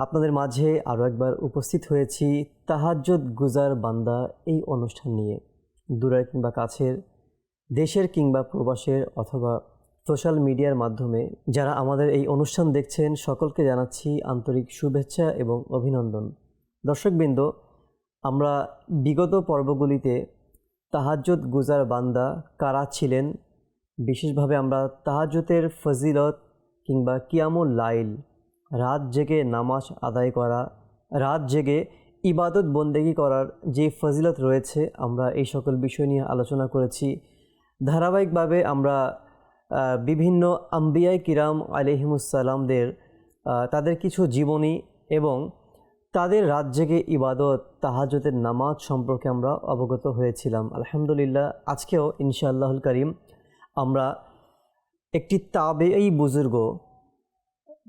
আপনাদের মাঝে আরও একবার উপস্থিত হয়েছি তাহাজ্জুদ গুজার বান্দা এই অনুষ্ঠান নিয়ে। দূরের কিংবা কাছের, দেশের কিংবা প্রবাসের অথবা সোশ্যাল মিডিয়ার মাধ্যমে যারা আমাদের এই অনুষ্ঠান দেখছেন, সকলকে জানাচ্ছি আন্তরিক শুভেচ্ছা এবং অভিনন্দন। দর্শকবৃন্দ, আমরা বিগত পর্বগুলিতে তাহাজ্জুদ গুজার বান্দা কারা ছিলেন? বিশেষভাবে আমরা তাহাজ্জুতের ফজিলত কিংবা কিয়ামুল লাইল রাত জেগে নামাজ আদায় করা রাত জেগে ইবাদত বন্দেগি করার যে ফজিলত রয়েছে আমরা এই সকল বিষয় নিয়ে আলোচনা করেছি। ধারাবাহিকভাবে আমরা বিভিন্ন আম্বিয়াই কিরাম আলিহিমুসাল্লামদের আহ, তাদের কিছু জীবনী এবং তাদের রাত জেগে ইবাদত তাহাজতের নামাজ সম্পর্কে আমরা অবগত হয়েছিলাম। আলহামদুলিল্লাহ আজকেও ইনশাআল্লাহুল করিম আমরা একটি তাবেই বুজুর্গ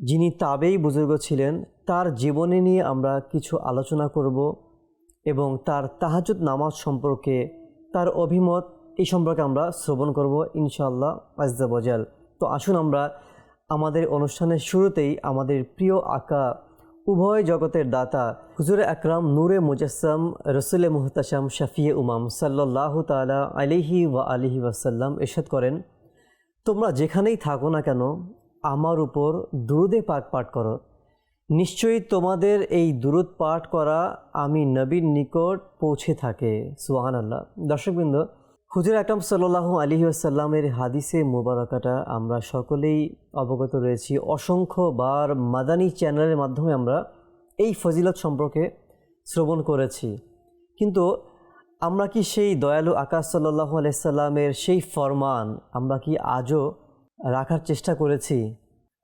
যিনি তাবেই বুজুর্গ ছিলেন, তার জীবনী নিয়ে আমরা কিছু আলোচনা করব এবং তার তাহাজুদ নামাজ সম্পর্কে তার অভিমত এই সম্পর্কে আমরা শ্রবণ করব ইনশাআল্লাহ আজদাবজাল তো আসুন আমরা আমাদের অনুষ্ঠানের শুরুতেই আমাদের প্রিয় আকা উভয় জগতের দাতা হুজুরে আকরাম নূরে মুজাসম রসুল মুহতাসাম শাফিয়ে উমাম সাল্লাহ তালা আলিহি ওয়া আলিহি ওয়াসাল্লাম এরশাদ করেন, তোমরা যেখানেই থাকো না কেন আমার উপর দুরুদে পাক পাঠ করো। নিশ্চয়ই তোমাদের এই দুরুদ পাঠ করা আমি নবীর নিকট পৌঁছে থাকে। সুহান আল্লাহ দর্শকবৃন্দ, হুজুর আকরাম সাল্লাহ আলী আসাল্লামের হাদিসে মুবারকাটা আমরা সকলেই অবগত রয়েছি। অসংখ্য বার মাদানী চ্যানেলের মাধ্যমে আমরা এই ফজিলত সম্পর্কে শ্রবণ করেছি। কিন্তু আমরা কি সেই দয়ালু আকাশ সাল্লাহ আলাইসাল্লামের সেই ফরমান আমরা কি আজও রাখার চেষ্টা করেছি।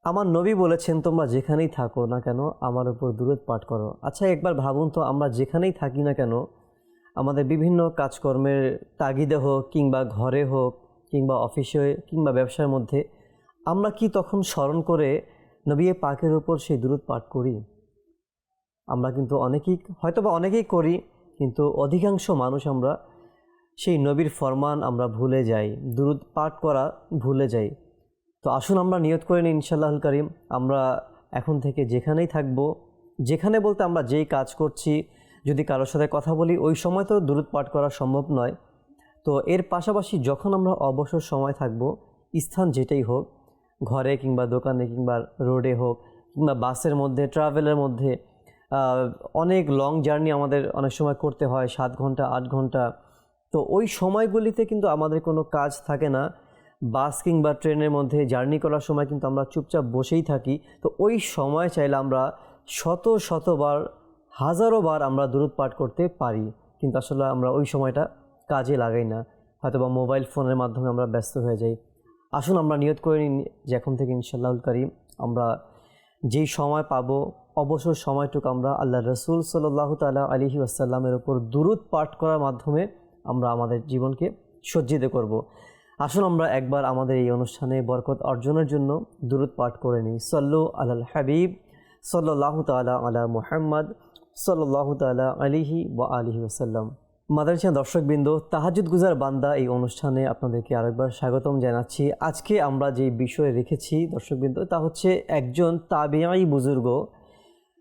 আমার নবী বলেছেন, তোমরা যেখানেই থাকো না কেন, আমার উপর দূরত পাঠ করো। আচ্ছা একবার ভাবুন তো, আমরা যেখানেই থাকি না কেন, আমাদের বিভিন্ন কাজকর্মের তাগিদে হোক, কিংবা ঘরে হোক, কিংবা অফিসে, কিংবা ব্যবসার মধ্যে, আমরা কি তখন স্মরণ করে নবী পাকের উপর সেই দূরত পাঠ করি? আমরা কিন্তু অনেকেই হয়তো বা অনেকেই করি, কিন্তু অধিকাংশ মানুষ আমরা সেই নবীর ফরমান আমরা ভুলে যাই, দুরুদ পাঠ করা ভুলে যাই। তো আসুন আমরা নিয়ত করে নিই ইনশাল্লাহুল করিম, আমরা এখন থেকে যেখানেই থাকব, যেখানে বলতে আমরা যেই কাজ করছি, যদি কারোর সাথে কথা বলি, ওই সময় তো দূরত পাঠ করা সম্ভব নয়। তো এর পাশাপাশি যখন আমরা অবসর সময় থাকব, স্থান যেটাই হোক, ঘরে কিংবা দোকানে কিংবা রোডে হোক, কিংবা বাসের মধ্যে ট্রাভেলের মধ্যে অনেক লং জার্নি আমাদের অনেক সময় করতে হয়, সাত ঘণ্টা, আট ঘণ্টা। তো ওই সময়গুলিতে কিন্তু আমাদের কোনো কাজ থাকে না। বাস কিংবা ট্রেনের মধ্যে জার্নি করার সময় কিন্তু আমরা চুপচাপ বসেই থাকি। তো ওই সময় চাইলে আমরা শত শতবার, হাজারো বার আমরা দূরত পাঠ করতে পারি। কিন্তু আসলে আমরা ওই সময়টা কাজে লাগাই না। হয়তো বা মোবাইল ফোনের মাধ্যমে আমরা ব্যস্ত হয়ে যাই। আসুন আমরা নিয়ত করে নিই যে এখন থেকে ইনশাল্লাহুল করিম আমরা যেই সময় পাবো, অবসর সময়টুকু আমরা আল্লাহ রসুল সাল্লাহ তালা আলহি আসাল্লামের ওপর দূরত পাঠ করার মাধ্যমে আমরা আমাদের জীবনকে সজ্জিত করব। আসুন আমরা একবার আমাদের এই অনুষ্ঠানে বরকত অর্জনের জন্য দুরুদ পাঠ করে নিই। সল্লু আল হাবিব সাল্লাহ তালা আলা মুহাম্মদ সাল্লাহ তালা আলিহি বা আলিহি ওসাল্লাম মাদারিসা দর্শকবৃন্দ তাহাজুদ গুজার বান্দা, এই অনুষ্ঠানে আপনাদেরকে আরেকবার স্বাগতম জানাচ্ছি। আজকে আমরা যে বিষয়ে রেখেছি দর্শকবৃন্দ, তা হচ্ছে একজন তাবিয়াই বুজুর্গ,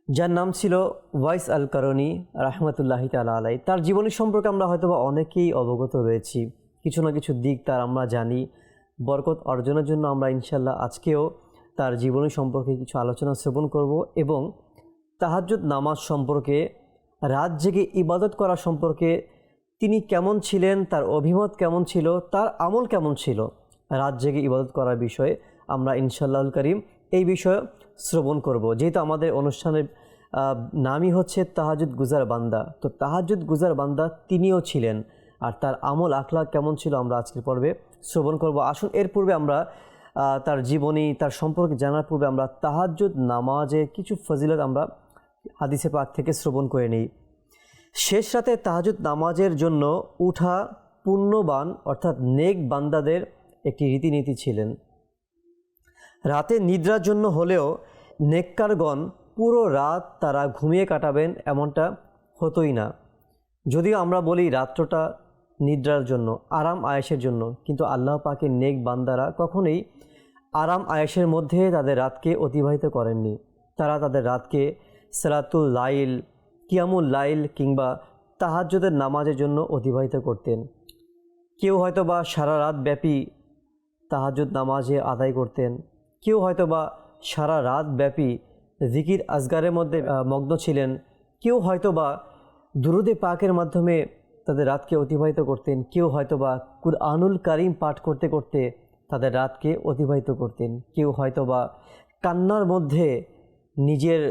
যার নাম ছিল ওয়াইস আল করণী রাহমাতুল্লাহি তালা আলাই তার জীবনী সম্পর্কে আমরা হয়তোবা অনেকেই অবগত রয়েছি। কিছু না কিছু দিক তার আমরা জানি। বরকত অর্জনের জন্য আমরা ইনশাল্লাহ আজকেও তার জীবনী সম্পর্কে কিছু আলোচনা শ্রবণ করব এবং তাহাজ্জুদ নামাজ সম্পর্কে, রাত জেগে ইবাদত করা সম্পর্কে, তিনি কেমন ছিলেন, তার অভিমত কেমন ছিল, তার আমল কেমন ছিল, রাত জেগে ইবাদত করার বিষয়ে আমরা ইনশাল্লাহুল করিম এই বিষয়ে শ্রবণ করব। যেহেতু আমাদের অনুষ্ঠানের নামই হচ্ছে তাহাজুদ গুজার বান্দা। তো তাহাজুদ গুজার বান্দা তিনিও ছিলেন। আর তার আমল আখলাক কেমন ছিল আমরা আজকের পর্বে শ্রবণ করব। আসুন, এর পূর্বে আমরা তার জীবনী, তার সম্পর্কে জানার পূর্বে আমরা তাহাজ্জুদ নামাজে কিছু ফজিলত আমরা হাদিসে পাক থেকে শ্রবণ করে নিই। শেষ রাতে তাহাজুদ নামাজের জন্য উঠা পুণ্যবান, অর্থাৎ নেক বান্দাদের একটি রীতিনীতি ছিলেন। রাতে নিদ্রার জন্য হলেও নেককারগণ পুরো রাত তারা ঘুমিয়ে কাটাবেন এমনটা হতোই না। যদিও আমরা বলি রাত্রটা নিদ্রার জন্য, আরাম আয়েসের জন্য। কিন্তু আল্লাহ পাকের নেক বান্দারা কখনোই আরাম আয়েসের মধ্যে তাদের রাতকে অতিবাহিত করেননি। তারা তাদের রাতকে সালাতুল লাইল, কিয়ামুল লাইল কিংবা তাহাজ্জুদের নামাজের জন্য অতিবাহিত করতেন। কেউ হয়তো বা সারা রাত ব্যাপী তাহাজ্জুদ নামাজে আদায় করতেন। কেউ হয়তো বা সারা রাত ব্যাপী জিকির আজগারের মধ্যে মগ্ন ছিলেন। কেউ হয়তো বা দুরুদে পাকের মাধ্যমে তাদের রাতকে অতিবাহিত করতেন। কেউ হয়তোবা কুরআনুল কারিম পাঠ করতে করতে তাদের রাতকে অতিবাহিত করতেন। কেউ হয়তোবা কান্নার মধ্যে নিজের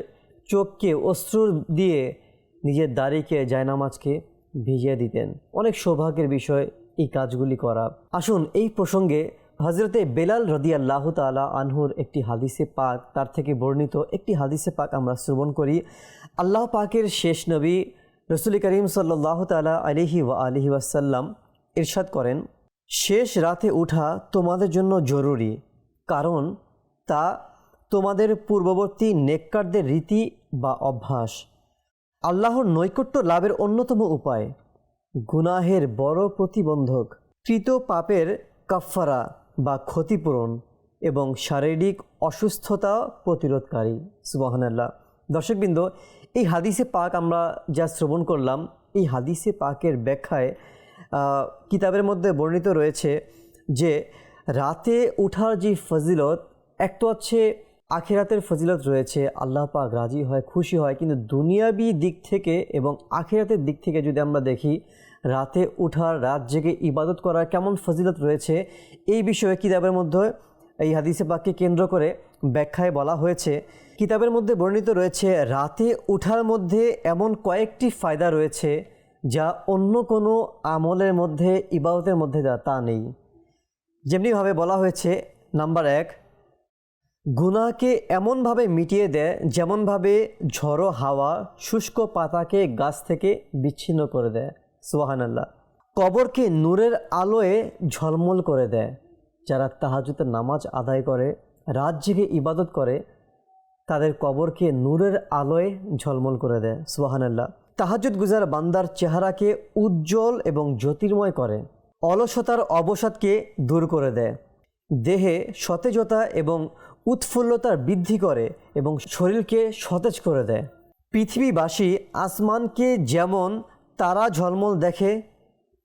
চোখকে অশ্রু দিয়ে নিজের দাড়িকে, জায়নামাজকে ভিজিয়ে দিতেন। অনেক সৌভাগ্যের বিষয় এই কাজগুলি করা। আসুন এই প্রসঙ্গে হজরতে বেলাল রদিয়াল্লাহ তালা আনহুর একটি হাদিসে পাক, তার থেকে বর্ণিত একটি হাদিসে পাক আমরা শ্রবণ করি। আল্লাহ পাকের শেষ নবী রসুল করিম সাল্লাহ তালা আলিহি ওয়া আলিহি ওয়াসাল্লাম ইরশাদ করেন, শেষ রাতে ওঠা তোমাদের জন্য জরুরি, কারণ তা তোমাদের পূর্ববর্তী নেককারদের রীতি বা অভ্যাস। আল্লাহর নৈকট্য লাভের অন্যতম উপায়। গুনাহের বড় প্রতিবন্ধক, কৃত পাপের কাফফারা বা ক্ষতিপূরণ এবং শারীরিক অসুস্থতা প্রতিরোধকারী। সুবহানাল্লাহ। দর্শকবৃন্দ এই হাদিসে পাক আমরা যা শ্রবণ করলাম, এই হাদিসে পাকের ব্যাখ্যায় কিতাবের মধ্যে বর্ণিত রয়েছে যে রাতে উঠার যে ফজিলত, এক তো হচ্ছে আখেরাতের ফজিলত রয়েছে, আল্লাহ পাক রাজি হয়, খুশি হয়, কিন্তু দুনিয়াবি দিক থেকে এবং আখেরাতের দিক থেকে যদি আমরা দেখি, রাতে উঠার, রাত জেগে ইবাদত করার কেমন ফজিলত রয়েছে, এই বিষয়ে কিতাবের মধ্যে এই হাদিসে পাককে কেন্দ্র করে ব্যাখ্যায় বলা হয়েছে। কিতাবের মধ্যে বর্ণিত রয়েছে, রাতে উঠার মধ্যে এমন কয়েকটি ফায়দা রয়েছে যা অন্য কোনো আমলের মধ্যে, ইবাদতের মধ্যে তা নেই। যেমনিভাবে বলা হয়েছে, নাম্বার এক, গুনাহকে এমনভাবে মিটিয়ে দেয় যেমনভাবে ঝড়ো হাওয়া শুষ্ক পাতাকে গাছ থেকে বিচ্ছিন্ন করে দেয়। সুবাহান আল্লাহ কবরকে নূরের আলোয় ঝলমল করে দেয়। যারা তাহাজুতের নামাজ আদায় করে, রাত জেগে ইবাদত করে তাদের কবরকে নূরের আলোয় ঝলমল করে দেয় সুবাহান আল্লাহ তাহাজুদ গুজার বান্দার চেহারাকে উজ্জ্বল এবং জ্যোতির্ময় করে, অলসতার অবসাদকে দূর করে দেয়। দেহে সতেজতা এবং উৎফুল্লতার বৃদ্ধি করে এবং শরীরকে সতেজ করে দেয়। পৃথিবীবাসী আসমানকে যেমন তারা ঝলমল দেখে,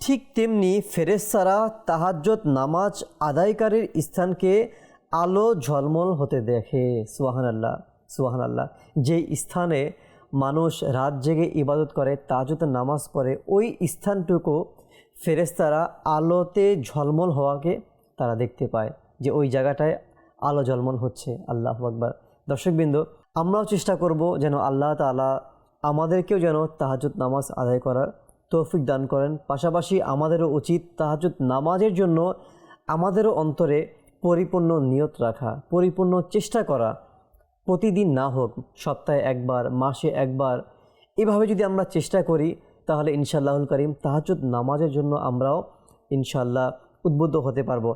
ঠিক তেমনি ফেরেস্তারা তাহাজ্জত নামাজ আদায়কারীর স্থানকে আলো ঝলমল হতে দেখে সুহান আল্লাহ সুহান আল্লাহ যেই স্থানে মানুষ রাত জেগে ইবাদত করে তাজতের নামাজ পড়ে, ওই স্থানটুকু ফেরেস্তারা আলোতে ঝলমল হওয়াকে তারা দেখতে পায় যে ওই জায়গাটায় আলো ঝলমল হচ্ছে। আল্লাহ আকবার। দর্শকবৃন্দ, আমরাও চেষ্টা করব যেন আল্লাহ তালা আমাদেরকেও যেন তাহাজুদ নামাজ আদায় করার তৌফিক দান করেন। পাশাপাশি আমাদেরও উচিত তাহাজুদ নামাজের জন্য আমাদেরও অন্তরে পরিপূর্ণ নিয়ত রাখা, পরিপূর্ণ চেষ্টা করা। প্রতিদিন না হোক, সপ্তাহে একবার, মাসে একবার, এভাবে যদি আমরা চেষ্টা করি, তাহলে ইনশাআল্লাহুল করিম তাহাজুদ নামাজের জন্য আমরাও ইনশাল্লাহ উদ্বুদ্ধ হতে পারব।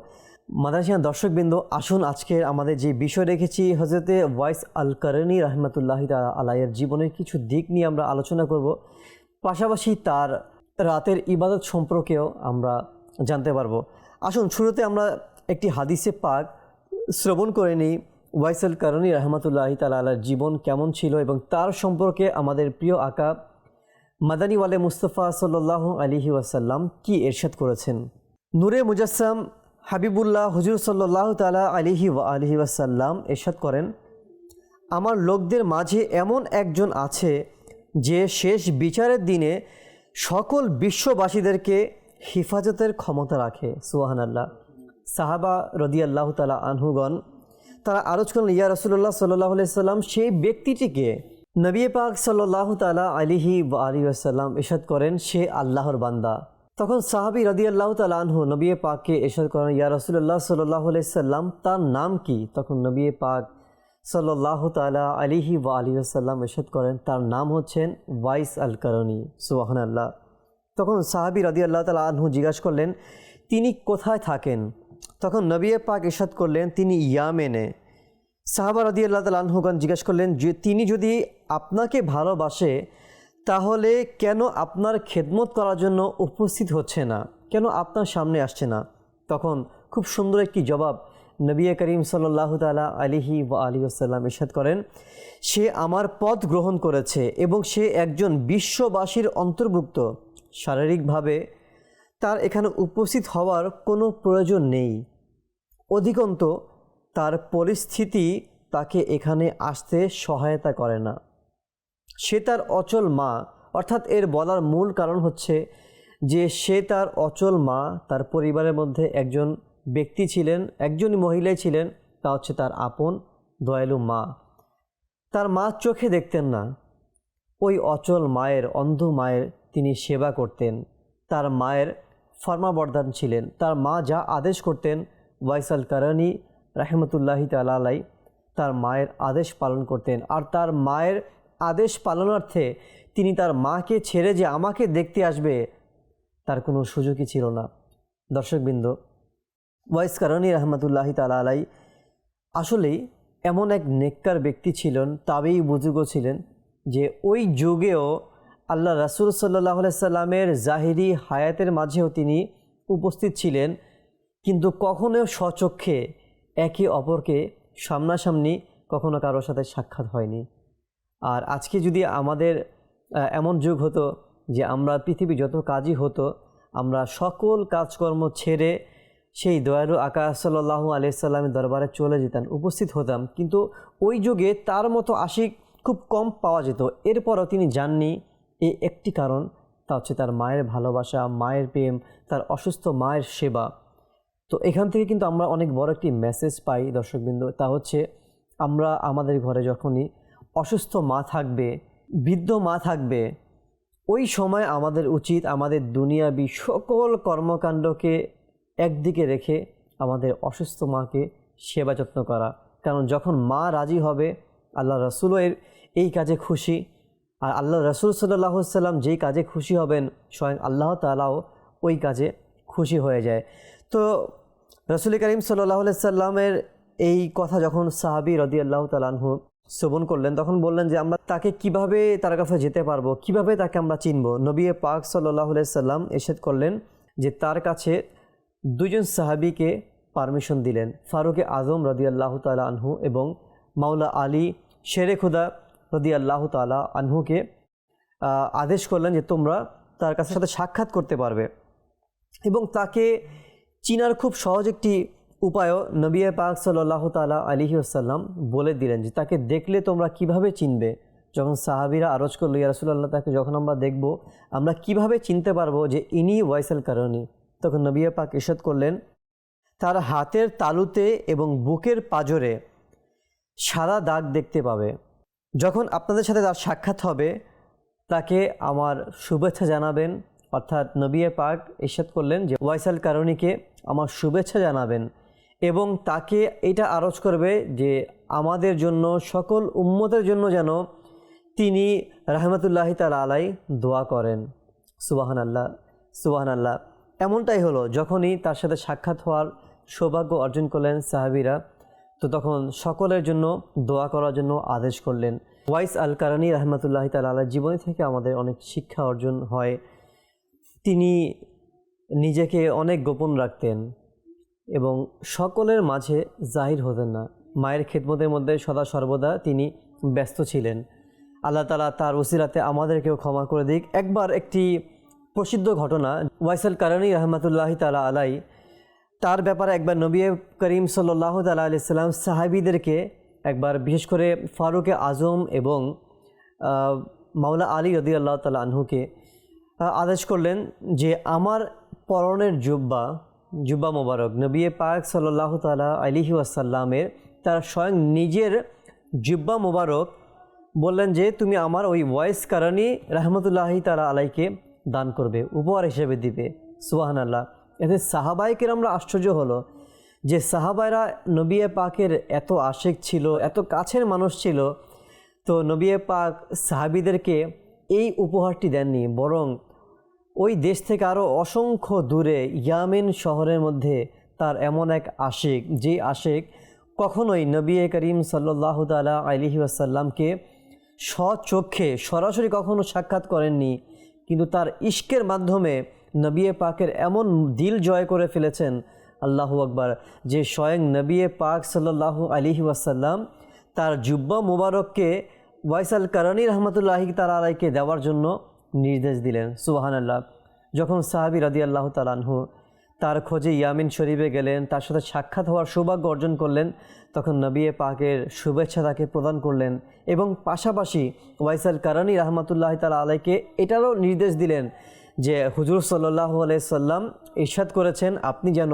মাদাসিয়া দর্শকবৃন্দ, আসুন আজকের আমাদের যে বিষয় রেখেছি হজরতে ওয়াইস আল করণী রহমতুল্লাহ আলাইয়ের জীবনের কিছু দিক নিয়ে আমরা আলোচনা করব। পাশাপাশি তার রাতের ইবাদত সম্পর্কেও আমরা জানতে পারব। আসুন, শুরুতে আমরা একটি হাদিসে পাক শ্রবণ করে নিই। ওয়াইসাল করণী রহমতুল্লাহ তালার জীবন কেমন ছিল এবং তার সম্পর্কে আমাদের প্রিয় আকা মাদানী ওয়ালে মুস্তফা সাল্লাহ আলিহি ওয়াসাল্লাম কি এরশাদ করেছেন? নূরে মুজাসসাম হাবিবুল্লাহ হুজুর সাল্লাহ তালা আলিহি ওয়া আলিহি ওয়াসাল্লাম এরশাদ করেন, আমার লোকদের মাঝে এমন একজন আছে যে শেষ বিচারের দিনে সকল বিশ্ববাসীদেরকে হিফাজতের ক্ষমতা রাখে। সুহান আল্লাহ সাহাবা রদিয়াল্লাহ তালা আনহুগণ তারা আরজ করলেন, ইয়া রসুল্লাহ সাল্লাহ সাল্লাম সেই ব্যক্তিটিকে নবী পাক সাল্লাহ তালা আলিহি আলী আসাল্লাম ইশাদ করেন, সে আল্লাহর বান্দা। তখন সাহাবি রদি আল্লাহ তালা আনহু নবী পাককে ইশাদ করেন, ইয়া রসুল্লাহ সাল্লাহ সাল্লাম তার নাম কি? তখন নবী পাক সাল্লাহ তালা আলিহি ওয়া আলী আসাল্লাম এরশাদ করেন, তার নাম হচ্ছেন ওয়াইস আল করণী সুবাহান আল্লাহ তখন সাহাবি রাদি আল্লাহ তালা আনহু জিজ্ঞাসা করলেন, তিনি কোথায় থাকেন? তখন নবিয়ে পাক এরশাদ করলেন, তিনি ইয়ামেনে। সাহাবা রাদি আল্লাহ তালা আনহুগণ জিজ্ঞাসা করলেন, যে তিনি যদি আপনাকে ভালোবাসে, তাহলে কেন আপনার খেদমত করার জন্য উপস্থিত হচ্ছে না? কেন আপনার সামনে আসছে না? তখন খুব সুন্দর একটি জবাব নবী করিম সাল্লাহ তালা আলিহি ওয়া আলী আসাল্লাম ইরশাদ করেন, সে আমার পথ গ্রহণ করেছে এবং সে একজন বিশ্ববাসীর অন্তর্ভুক্ত। শারীরিকভাবে তার এখানে উপস্থিত হওয়ার কোনো প্রয়োজন নেই। অধিকন্ত, তার পরিস্থিতি তাকে এখানে আসতে সহায়তা করে না। সে তার অচল মা, অর্থাৎ এর বলার মূল কারণ হচ্ছে যে সে তার অচল মা, তার পরিবারের মধ্যে একজন ব্যক্তি ছিলেন একজনই মহিলাই ছিলেন, তা হচ্ছে তার আপন, দয়ালু মা। তার মা চোখে দেখতেন না। ওই অচল মায়ের, অন্ধ মায়ের তিনি সেবা করতেন। তার মায়ের ফর্মাবর্ধান ছিলেন। তার মা যা আদেশ করতেন, ওয়াইসাল কারানি রাহমতুল্লাহি তালাই তার মায়ের আদেশ পালন করতেন। আর তার মায়ের আদেশ পালনার্থে তিনি তার মাকে ছেড়ে যে আমাকে দেখতে আসবে, তার কোনো সুযোগই ছিল না। দর্শকবৃন্দ, ওয়াইস কারণী রহমতুল্লাহি তালা আলাই আসলেই এমন এক নেককার ব্যক্তি ছিলেন, তবেই বুজুর্গ ছিলেন যে ওই যুগেও আল্লাহ রাসুল সাল্লাহ সাল্লামের জাহিরি হায়াতের মাঝেও তিনি উপস্থিত ছিলেন, কিন্তু কখনো স্বচক্ষে একে অপরকে সামনাসামনি কখনো কারোর সাথে সাক্ষাৎ হয়নি। আর আজকে যদি আমাদের এমন যুগ হতো যে আমরা পৃথিবী যত কাজই হতো, আমরা সকল কাজকর্ম ছেড়ে সেই দয়ালু আকাশ সাল্লাহ আলিয়াল্লামের দরবারে চলে যেতাম, উপস্থিত হতাম। কিন্তু ওই যুগে তার মতো আশিক খুব কম পাওয়া যেত। এরপরও তিনি যাননি। এই একটি কারণ, তা হচ্ছে তার মায়ের ভালোবাসা, মায়ের প্রেম, তার অসুস্থ মায়ের সেবা। তো এখান থেকে কিন্তু আমরা অনেক বড় একটি মেসেজ পাই, দর্শকবৃন্দ। তা হচ্ছে, আমরা আমাদের ঘরে যখনই অসুস্থ মা থাকবে, বৃদ্ধ মা থাকবে, ওই সময় আমাদের উচিত আমাদের দুনিয়াবি সকল কর্মকাণ্ডকে একদিকে রেখে আমাদের অসুস্থ মাকে সেবা যত্ন করা। কারণ যখন মা রাজি হবে, আল্লাহ রসুলও এর এই কাজে খুশি। আর আল্লাহ রসুল সাল্লাহ সাল্লাম যেই কাজে খুশি হবেন, স্বয়ং আল্লাহ তালাও ওই কাজে খুশি হয়ে যায়। তো রসুল করিম সাল্লাহ সাল্লামের এই কথা যখন সাহাবি রদি আল্লাহ তালাহু শ্রবণ করলেন, তখন বললেন যে, আমরা তাকে কীভাবে তার কাছে যেতে পারব? কীভাবে তাকে আমরা চিনব? নবী পাক সাল্লাহ সাল্লাম এসেদ করলেন যে, তার কাছে দুজন সাহাবিকে পারমিশন দিলেন, ফারুকে আজম রদি আল্লাহ তালা আনহু এবং মাওলা আলী শেরে খুদা রদি আল্লাহ তালা আনহুকে আদেশ করলেন যে তোমরা তার কাছে সাথে সাক্ষাৎ করতে পারবে। এবং তাকে চিনার খুব সহজ একটি উপায়ও নবী পাক সাল্লাহ তালা আলিহি আসাল্লাম বলে দিলেন যে তাকে দেখলে তোমরা কীভাবে চিনবে? যখন সাহাবিরা আরজ করল, ইয়া রাসূলুল্লাহ, তাকে যখন আমরা দেখব, আমরা কীভাবে চিনতে পারব যে ইনি ওয়াইসাল কারণী? তখন নবী পাক ইরশাদ করলেন, তার হাতের তালুতে এবং বুকের পাজরে সাদা দাগ দেখতে পাবে। যখন আপনাদের সাথে তার সাক্ষাৎ হবে, তাকে আমার শুভেচ্ছা জানাবেন। অর্থাৎ নবিয়ে পাক ইরশাদ করলেন যে, ওয়াইসাল কারণীকে আমার শুভেচ্ছা জানাবেন এবং তাকে এটা আরজ করবে যে, আমাদের জন্য, সকল উম্মতের জন্য যেন তিনি রাহমাতুল্লাহি তালা আলাই দোয়া করেন। সুবাহান আল্লাহ সুবাহান আল্লাহ এমনটাই হলো, যখনই তার সাথে সাক্ষাৎ হওয়ার সৌভাগ্য অর্জন করলেন সাহাবিরা তো তখন সকলের জন্য দোয়া করার জন্য আদেশ করলেন। ওয়াইস আল কারানি রহমতুল্লাহ তালা জীবনী থেকে আমাদের অনেক শিক্ষা অর্জন হয়। তিনি নিজেকে অনেক গোপন রাখতেন এবং সকলের মাঝে জাহির হতেন না। মায়ের খেদমতের মধ্যে সদা সর্বদা তিনি ব্যস্ত ছিলেন। আল্লাহ তালা তার ওসিরাতে আমাদেরকেও ক্ষমা করে দিক। একবার একটি প্রসিদ্ধ ঘটনা ওয়াইসাল কারানি রহমতুল্লাহ তালা আলাই তার ব্যাপারে একবার নবী করিম সাল্লাহ তালা আলিয়াল্লাম সাহাবিদেরকে একবার, বিশেষ করে ফারুকে আজম এবং মাওলা আলী রদি আল্লাহ তালা আনহুকে আদেশ করলেন যে আমার পরনের জুব্বা জুব্বা মোবারক নবী পাক সাল্লাহ তালা আলিহি ওয়াসাল্লামের, তার স্বয়ং নিজের জুব্বা মোবারক বললেন যে তুমি আমার ওই ওয়াইস কারণী রহমতুল্লাহি তালা আলাইকে দান করবে, উপহার হিসেবে দিবে। সুবাহান আল্লাহ এতে সাহাবাইকের আমরা আশ্চর্য হলো যে সাহাবায়রা নবিয়ে পাকের এত আশেক ছিল, এত কাছের মানুষ ছিল, তো নবিয়ে পাক সাহাবিদেরকে এই উপহারটি দেননি, বরং ওই দেশ থেকে আরও অসংখ্য দূরে ইয়ামেন শহরের মধ্যে তার এমন এক আশেক, যে আশেক কখনোই নবী করিম সাল্লাহ তালা আলিহি আসাল্লামকে স্বচক্ষে সরাসরি কখনো সাক্ষাৎ করেননি, কিন্তু তার ইশকের মাধ্যমে নবিয়ে পাকের এমন দিল জয় করে ফেলেছেন আল্লাহু আকবার, যে স্বয়ং নবিয়ে পাক সাল্লাহ আলিহি ওয়াসাল্লাম তার জুব্বা মুবারককে ওয়াইসাল কারানি রহমতুল্লাহি আলাইকে দেওয়ার জন্য নির্দেশ দিলেন। সুবাহান আল্লাহ যখন সাহাবি রাদি আল্লাহ তালানহু তার খোঁজে ইয়ামিন শরীফে গেলেন, তার সাথে সাক্ষাৎ হওয়ার সৌভাগ্য অর্জন করলেন, তখন নবিয়ে পাকের শুভেচ্ছা তাকে প্রদান করলেন এবং পাশাপাশি ওয়াইসাল কারানি রহমতুল্লাহ তালা আলাইকে এটারও নির্দেশ দিলেন যে হুজুর সাল্লাহ সাল্লাম ইরশাদ করেছেন, আপনি যেন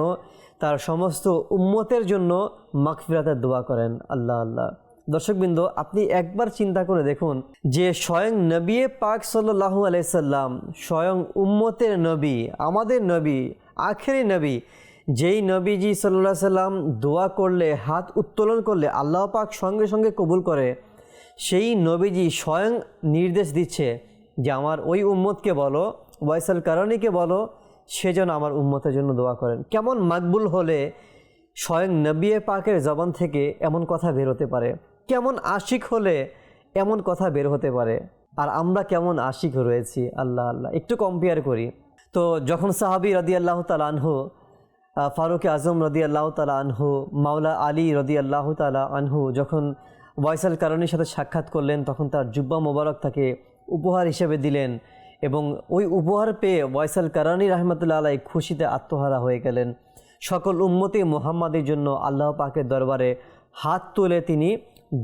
তার সমস্ত উম্মতের জন্য মাগফিরাতের দোয়া করেন। আল্লাহ আল্লাহ। দর্শকবৃন্দ, আপনি একবার চিন্তা করে দেখুন যে স্বয়ং নবী পাক সাল্লাহু আলাইসাল্লাম স্বয়ং উম্মতের নবী, আমাদের নবী, আখেরি নবী, যেই নবীজি সাল্লাহ সাল্লাম দোয়া করলে, হাত উত্তোলন করলে, আল্লাহ পাক সঙ্গে সঙ্গে কবুল করে, সেই নবীজি স্বয়ং নির্দেশ দিচ্ছে যে, আমার ওই উম্মতকে বলো ওয়াইসাল কারণীকে বলো, সে যেন আমার উম্মতের জন্য দোয়া করেন। কেমন মাকবুল হলে স্বয়ং নবিয়ে পাকের জবান থেকে এমন কথা বের হতে পারে। কেমন আশিক হলে এমন কথা বের হতে পারে। আর আমরা কেমন আশিক রয়েছি, আল্লাহ আল্লাহ। একটু কম্পেয়ার করি। তো যখন সাহাবি রদি আল্লাহ তালা আনহু ফারুক আজম রদি আল্লাহ তালা আনহু, মাওলা আলী রদি আল্লাহ তালা আনহু যখন ওয়াইসাল কারণের সাথে সাক্ষাৎ করলেন, তখন তার জুব্বা মোবারক তাকে উপহার হিসেবে দিলেন। এবং ওই উপহার পেয়ে ওয়াইসাল কারানি রহমতুল্লা আলাই খুশিতে আত্মহারা হয়ে গেলেন। সকল উম্মতি মোহাম্মদের জন্য আল্লাহ পাকের দরবারে হাত তুলে তিনি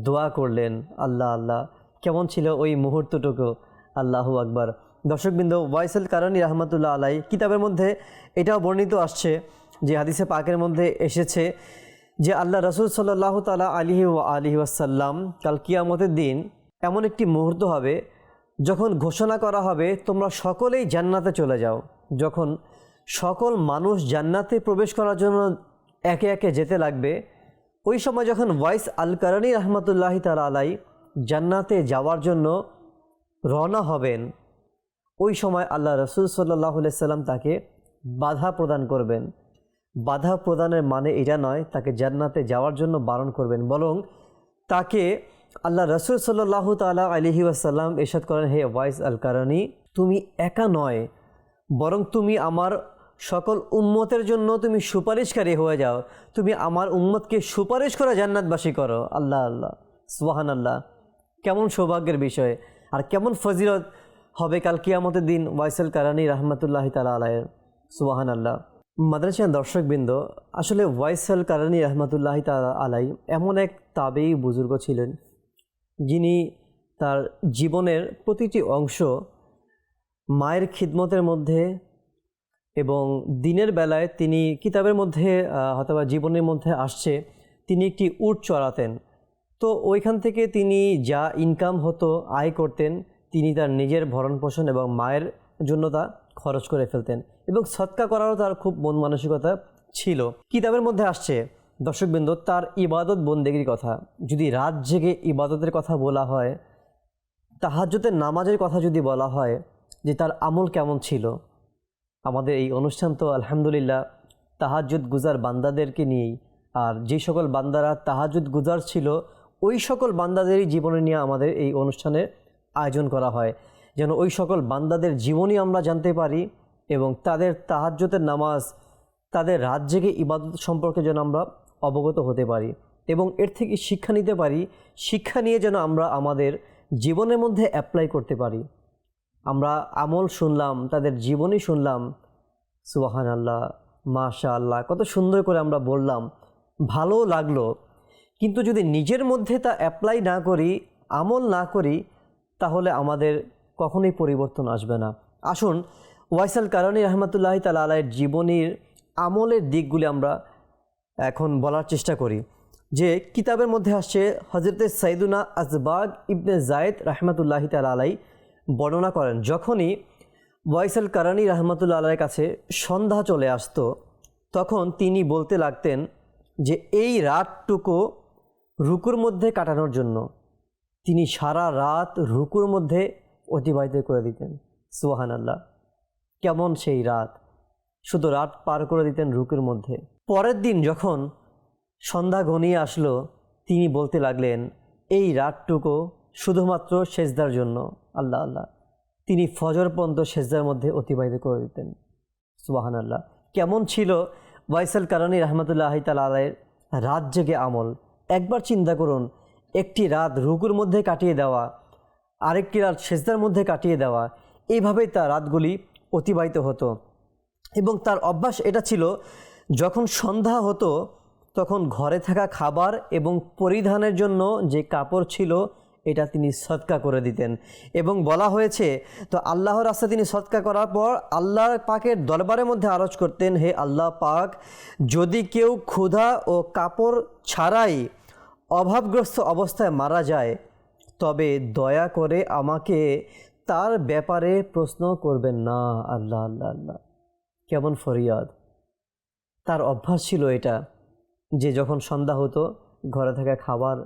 দোয়া করলেন। আল্লাহ আল্লাহ, কেমন ছিল ওই মুহূর্তটুকু? আল্লাহু আকবার। দর্শকবৃন্দ, ওয়াইসাল কারানি রহমতুল্লাহ আলাই কিতাবের মধ্যে এটাও বর্ণিত আসছে যে হাদিসে পাকের মধ্যে এসেছে যে আল্লাহ রসুল সাল্লাহ তালা আলিহি ও আলিহি ওয়াসাল্লাম কাল কিয়ামতের দিন এমন একটি মুহূর্ত হবে যখন ঘোষণা করা হবে, তোমরা সকলেই জান্নাতে চলে যাও। যখন সকল মানুষ জান্নাতে প্রবেশ করার জন্য একে একে যেতে লাগবে, ওই সময় যখন ওয়াইস আল কারানি রহমতুল্লাহি তালা আলাই জান্নাতে যাওয়ার জন্য রওনা হবেন, ওই সময় আল্লাহ রসুল সাল্লাহ সাল্লাম তাকে বাধা প্রদান করবেন। বাধা প্রদানের মানে এটা নয়, তাকে জান্নাতে যাওয়ার জন্য বারণ করবেন, বরং তাকে আল্লাহ রসুল সাল্লাহ তালা আলহি আসাল্লাম এরশাদ করেন, হে ওয়াইস আল কারণী তুমি একা নয়, বরং তুমি আমার সকল উম্মতের জন্য তুমি সুপারিশকারী হয়ে যাও। তুমি আমার উম্মতকে সুপারিশ করে জান্নাতবাসী করো। আল্লাহ আল্লাহ সুবাহান আল্লাহ কেমন সৌভাগ্যের বিষয়। আর কেমন ফজিলত হবে কাল কিয়ামতের দিন ওয়াইসাল কারানি রহমতুল্লাহ তালা আলায়ের সুবাহান আল্লাহ মাদ্রাসা দর্শকবৃন্দ, আসলে ওয়াইসাল কারানি রহমতুল্লাহ তালা আলাই এমন এক তাবেই বুজুর্গ ছিলেন। যিনি তার জীবনের প্রতিটি অংশ মায়ের খিদমতের মধ্যে এবং দিনের বেলায় তিনি কিতাবের মধ্যে অথবা জীবনের মধ্যে আসছে, তিনি একটি উট চড়াতেন। তো ওইখান থেকে তিনি যা ইনকাম হতো, আয় করতেন, তিনি তার নিজের ভরণ পোষণ এবং মায়ের জন্য তা খরচ করে ফেলতেন। এবং সৎকা করারও তার খুব মন মানসিকতা ছিল। কিতাবের মধ্যে আসছে দর্শকবৃন্দ, তার ইবাদত বন্দেগির কথা। যদি রাত জেগে ইবাদতের কথা বলা হয় তাহাজ্যতের নামাজের কথা যদি বলা হয়, যে তার আমল কেমন ছিল? আমাদের এই অনুষ্ঠান তো আলহামদুলিল্লাহ তাহাজুদ গুজার বান্দাদেরকে নিয়েই। আর যে সকল বান্দারা তাহাজুদ গুজার ছিল, ওই সকল বান্দাদেরই জীবনে নিয়ে আমাদের এই অনুষ্ঠানের আয়োজন করা হয়। যেন ওই সকল বান্দাদের জীবনী আমরা জানতে পারি এবং তাদের তাহাজ্যতের নামাজ, তাদের রাত জেগে ইবাদত সম্পর্কে যেন আমরা অবগত হতে পারি এবং এর থেকে শিক্ষা নিতে পারি। শিক্ষা নিয়ে যেন আমরা আমাদের জীবনের মধ্যে অ্যাপ্লাই করতে পারি। আমরা আমল শুনলাম, তাদের জীবনী শুনলাম। সুবাহান আল্লাহ মাশা আল্লাহ কত সুন্দর করে আমরা বললাম। ভালো লাগল। কিন্তু যদি নিজের মধ্যে তা অ্যাপ্লাই না করি, আমল না করি, তাহলে আমাদের কখনোই পরিবর্তন আসবে না। আসুন, ওয়াইসাল কারণী রহমতুল্লাহ তালা আলাইয়ের জীবনীর আমলের দিকগুলি আমরা এখন বলার চেষ্টা করি, যে কিতাবের মধ্যে আসছে হজরতে সাইদুনা আজবাগ ইবনে জায়দ রহমতুল্লাহ তালা আলাই বর্ণনা করেন, যখনই ওয়াইসাল কারানি রহমতুল্লা আলাইয়ের কাছে সন্ধ্যা চলে আসতো, তখন তিনি বলতে লাগতেন যে এই রাতটুকু রুকুর মধ্যে কাটানোর জন্য। তিনি সারা রাত রুকুর মধ্যে অতিবাহিত করে দিতেন। সুহান আল্লাহ কেমন সেই রাত? শুধু রাত পার করে দিতেন রুকুর মধ্যে। পরের দিন যখন সন্ধ্যা ঘনিয়ে আসলো, তিনি বলতে লাগলেন, এই রাতটুকু শুধুমাত্র সেজদার জন্য। আল্লাহ আল্লাহ। তিনি ফজর পর্যন্ত সেজদার মধ্যে অতিবাহিত করে দিতেন। সুবাহান আল্লাহ কেমন ছিল ওয়াইসাল কারণী রহমতুল্লাহ তালের রাত জেগে আমল। একবার চিন্তা করুন, একটি রাত রুকুর মধ্যে কাটিয়ে দেওয়া, আরেকটি রাত সেজদার মধ্যে কাটিয়ে দেওয়া এইভাবেই তার রাতগুলি অতিবাহিত হতো। এবং তার অভ্যাস এটা ছিল যখন সন্ধ্যা হতো, তখন ঘরে থাকা খাবার এবং পরিধানের জন্য যে কাপড় ছিল, এটা তিনি সৎকা করে দিতেন। এবং বলা হয়েছে, তো আল্লাহর রাস্তা তিনি সৎকা করার পর আল্লাহ পাকের দরবারের মধ্যে আরজ করতেন, হে আল্লাহ পাক, যদি কেউ ক্ষুধা ও কাপড় ছাড়াই অভাবগ্রস্ত অবস্থায় মারা যায়, তবে দয়া করে আমাকে তার ব্যাপারে প্রশ্ন করবেন না। আল্লাহ আল্লাহ আল্লাহ। কেমন ফরিয়াদ। তার অভ্যাস ছিল এটা, যে যখন সন্ধ্যা হতো, ঘরে থাকা খাবার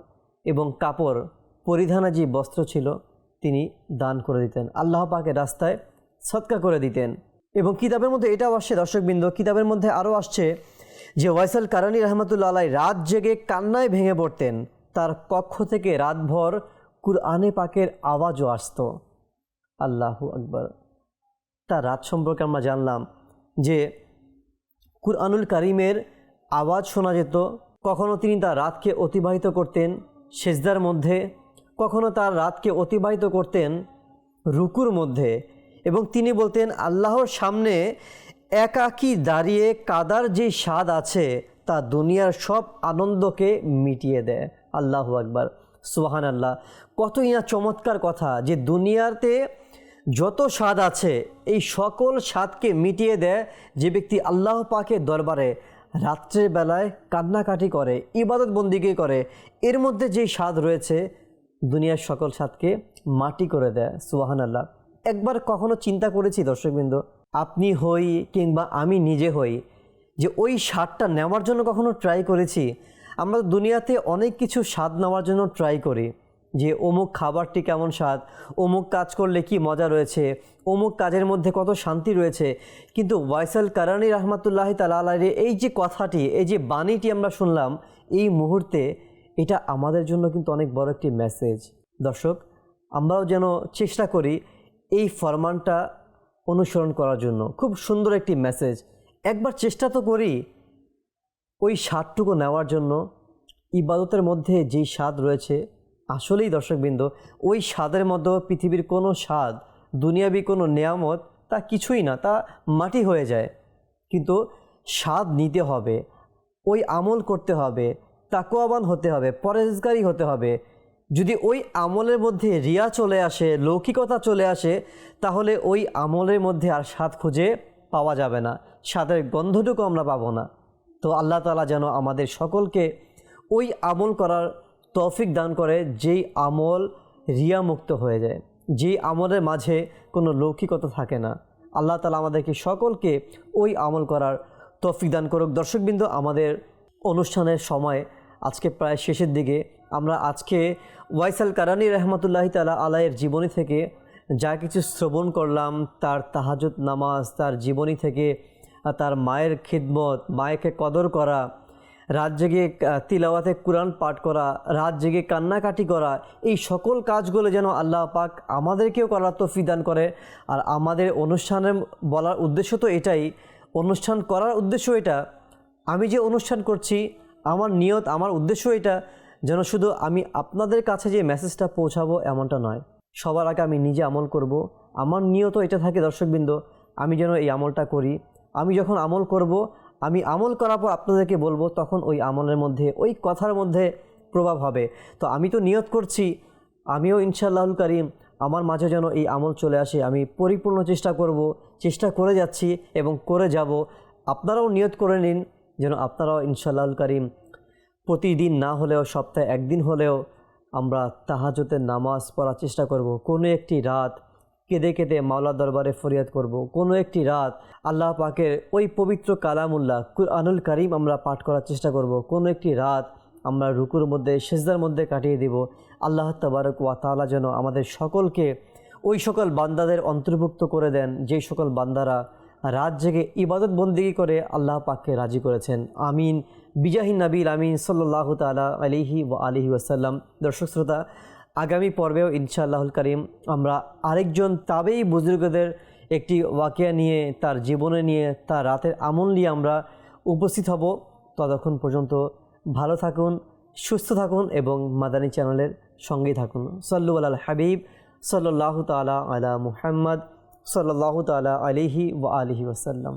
এবং কাপড়, পরিধানা যে বস্ত্র ছিল, তিনি দান করে দিতেন। আল্লাহ পাকে রাস্তায় সৎকা করে দিতেন। এবং কিতাবের মধ্যে এটাও আসছে, দর্শকবৃন্দ, কিতাবের মধ্যে আরও আসছে যে ওয়াইসাল কারানি রহমতুল্লা আলাই রাত জেগে কান্নায় ভেঙে পড়তেন। তার কক্ষ থেকে রাতভর কুরআনে পাকের আওয়াজও আসতো। আল্লাহু আকবর। তার রাত সম্পর্কে আমরা জানলাম যে কুরআনুল কারিমের আওয়াজ শোনা যেত। কখনও তিনি তার রাতকে অতিবাহিত করতেন সেজদার মধ্যে কখনও তার রাতকে অতিবাহিত করতেন রুকুর মধ্যে এবং তিনি বলতেন, আল্লাহর সামনে একাকী দাঁড়িয়ে কাদার যে স্বাদ আছে, তা দুনিয়ার সব আনন্দকে মিটিয়ে দেয়। আল্লাহ আকবার। সুবাহান আল্লাহ কতই না চমৎকার কথা যে দুনিয়াতে যত স্বাদ আছে, এই সকল স্বাদকে মিটিয়ে দেয় যে ব্যক্তি আল্লাহ পাকের দরবারে রাত্রের বেলায় কান্নাকাটি করে, ইবাদত বন্দিকে করে। এর মধ্যে যেই স্বাদ রয়েছে, দুনিয়ার সকল স্বাদকে মাটি করে দেয় সুবাহান আল্লাহ একবার কখনো চিন্তা করেছি দর্শকবৃন্দ, আপনি হই কিংবা আমি নিজে হই, যে ওই স্বাদটা নেওয়ার জন্য কখনো ট্রাই করেছি? আমরা দুনিয়াতে অনেক কিছু স্বাদ নেওয়ার জন্য ট্রাই করি। যে অমুক খাবারটি কেমন স্বাদ, অমুক কাজ করলে কি মজা রয়েছে, অমুক কাজের মধ্যে কত শান্তি রয়েছে। কিন্তু ওয়াইসাল কারানি রহমতুল্লাহ তালের এই যে কথাটি, এই যে বাণীটি আমরা শুনলাম, এই মুহূর্তে এটা আমাদের জন্য কিন্তু অনেক বড় একটি মেসেজ দর্শক, আমরাও যেন চেষ্টা করি এই ফরমানটা অনুসরণ করার জন্য। খুব সুন্দর একটি মেসেজ একবার চেষ্টা তো করি ওই স্বাদটুকু নেওয়ার জন্য। ইবাদতের মধ্যে যেই স্বাদ রয়েছে আসলেই দর্শকবৃন্দ, ওই স্বাদের মধ্যে পৃথিবীর কোনো স্বাদ, দুনিয়াবি কোনো নিয়ামত তা কিছুই না, তা মাটি হয়ে যায়। কিন্তু স্বাদ নিতে হবে, ওই আমল করতে হবে তাকুয়াবান হতে হবে পরেজগারি হতে হবে। যদি ওই আমলের মধ্যে রিয়া চলে আসে, লৌকিকতা চলে আসে, তাহলে ওই আমলের মধ্যে আর স্বাদ খুঁজে পাওয়া যাবে না, স্বাদের গন্ধটুকু আমরা পাবো না। তো আল্লাহ তালা যেন আমাদের সকলকে ওই আমল করার তৌফিক দান করে যেই আমল রিয়া মুক্ত হয়ে যায়। যেই আমলের মাঝে কোনো লৌকিকতা থাকে না। আল্লাহ তালা আমাদেরকে সকলকে ওই আমল করার তৌফিক দান করুক। দর্শকবৃন্দ, আমাদের অনুষ্ঠানের সময় আজকে প্রায় শেষের দিকে আমরা আজকে ওয়াইসাল কারানি রহমতুল্লাহ তালা আলাইয়ের জীবনী থেকে যা কিছু শ্রবণ করলাম, তার তাহাজুদ নামাজ, তার জীবনী থেকে, তার মায়ের খিদমত, মায়েকে কদর করা রাত জেগে তিলাওয়াতে কোরআন পাঠ করা, রাত জেগে কান্নাকাটি করা, এই সকল কাজগুলো যেন আল্লাহ পাক আমাদেরকেও করার তৌফিক দান করে। আর আমাদের অনুষ্ঠানের বলার উদ্দেশ্য তো এটাই, অনুষ্ঠান করার উদ্দেশ্য এটা। আমি যে অনুষ্ঠান করছি, আমার নিয়ত, আমার উদ্দেশ্য এটা যেন শুধু আমি আপনাদের কাছে যে মেসেজটা পৌঁছাবো এমনটা নয়। সবার আগে আমি নিজে আমল করব। আমার নিয়ত এটা থাকে দর্শকবৃন্দ, আমি যেন এই আমলটা করি। আমি যখন আমল করব আমি আমল করার পর আপনাদেরকে বলব, তখন ওই আমলের মধ্যে, ওই কথার মধ্যে প্রভাব হবে। তো আমি তো নিয়ত করছি, আমিও ইনশাআল্লাহুল করিম, আমার মাঝে যেন এই আমল চলে আসে। আমি পরিপূর্ণ চেষ্টা করব, চেষ্টা করে যাচ্ছি এবং করে যাব। আপনারাও নিয়ত করে নিন যেন আপনারাও ইনশাআল্লাহুল করিম, প্রতিদিন না হলেও, সপ্তাহে একদিন হলেও আমরা তাহাজতের নামাজ পড়ার চেষ্টা করব। কোনো একটি রাত কেঁদে কেঁদে মাওলা দরবারে ফরিয়াদ করব। কোনো একটি রাত আল্লাহ পাকের ওই পবিত্র কালামুল্লাহ কুরআনুল করিম আমরা পাঠ করার চেষ্টা করব। কোনো একটি রাত আমরা রুকুর মধ্যে, সেজদার মধ্যে কাটিয়ে দিব আল্লাহ তবারক ওয়া তাআলা যেন আমাদের সকলকে ওই সকল বান্দাদের অন্তর্ভুক্ত করে দেন যেই সকল বান্দারা রাত জেগে ইবাদত বন্দিগি করে আল্লাহ পাককে রাজি করেছেন আমিন বিজাহিন নবীল আমিন সাল্লাহ তালা আলিহি ও আলিহি ওয়াসাল্লাম দর্শক শ্রোতা আগামী পর্বেও ইনশাআল্লাহুল করিম আমরা আরেকজন তাবেই বুজুর্গদের একটি ওয়াকিয়া নিয়ে, তার জীবনে নিয়ে, তার রাতের আমল নিয়ে আমরা উপস্থিত হব। ততক্ষণ পর্যন্ত ভালো থাকুন, সুস্থ থাকুন এবং মাদানী চ্যানেলের সঙ্গেই থাকুন। সল্লু আল হাবিব সল্লাহ তালা আলা মুহাম্মদ সাল্লাহ তালা আলিহি ও আলিহি ওসাল্লাম